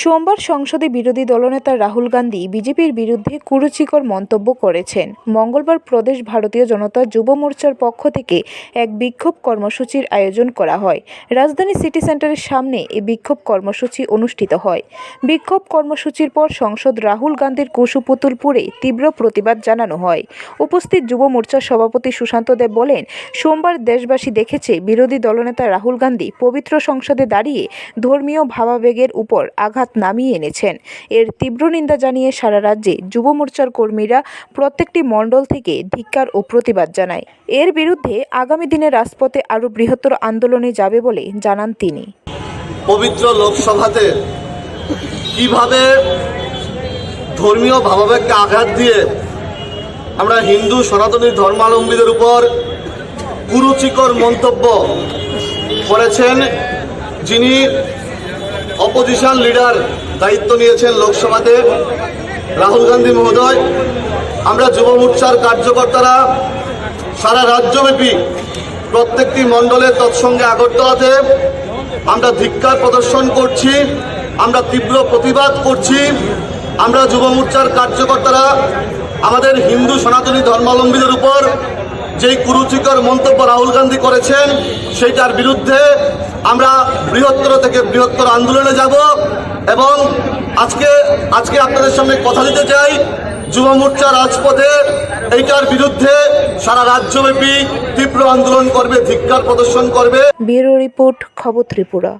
সোমবার সংসদে বিরোধী দলনেতা রাহুল গান্ধী বিজেপির বিরুদ্ধে কুরুচিকর মন্তব্য করেছেন। মঙ্গলবার প্রদেশ ভারতীয় জনতা যুব মোর্চার পক্ষ থেকে এক বিক্ষোভ কর্মসূচির আয়োজন করা হয়। রাজধানী সিটি সেন্টারের সামনে এই বিক্ষোভ কর্মসূচি অনুষ্ঠিত হয়। বিক্ষোভ কর্মসূচির পর সংসদ রাহুল গান্ধীর কুশপুতুলপুরে তীব্র প্রতিবাদ জানানো হয়। উপস্থিত যুব মোর্চার সভাপতি সুশান্ত দেব বলেন, সোমবার দেশবাসী দেখেছে বিরোধী দলনেতা রাহুল গান্ধী পবিত্র সংসদে দাঁড়িয়ে ধর্মীয় ভাবাবেগের উপর আঘাত নামিয়ে এনেছেন। এর তীব্র নিন্দা জানিয়ে সারা রাজ্যে যুব মোর্চার কর্মীরা প্রত্যেকটি মণ্ডল থেকে ধিক্কার ও প্রতিবাদ জানায়। এর বিরুদ্ধে আগামী দিনে রাজপথে আরও বৃহত্তর আন্দোলনে যাবে বলে জানান তিনি। পবিত্র লোকসভাতে কীভাবে ধর্মীয় ভাবাবেগকে আঘাত দিয়ে আমরা হিন্দু, সনাতনী ধর্মাবলম্বীদের উপর কুরুচিকর মন্তব্য করেছেন, যিনি অপোজিশন লিডার দায়িত্ব নিয়েছেন লোকসভাতে রাহুল গান্ধী মহোদয়। আমরা যুব মোর্চার কার্যকর্তারা সারা রাজ্যব্যাপী প্রত্যেকটি মণ্ডলে তৎসঙ্গে আগরতলাতে আমরা ধিক্কার প্রদর্শন করছি, আমরা তীব্র প্রতিবাদ করছি। আমরা যুব মোর্চার কার্যকর্তারা আমাদের হিন্দু সনাতনী ধর্মাবলম্বীদের উপর যেই কুরুচিকর মন্তব্য রাহুল গান্ধী করেছেন, সেইটার বিরুদ্ধে আমরা বৃহত্তর থেকে বৃহত্তর আন্দোলনে যাব এবং আজকে আজকে আপনাদের সামনে কথা দিতে চাই, যুব মোর্চা রাজপথে এইটার বিরুদ্ধে সারা রাজ্যব্যাপী তীব্র আন্দোলন করবে, ধিক্কার প্রদর্শন করবে। ব্যুরো রিপোর্ট খবর ত্রিপুরা।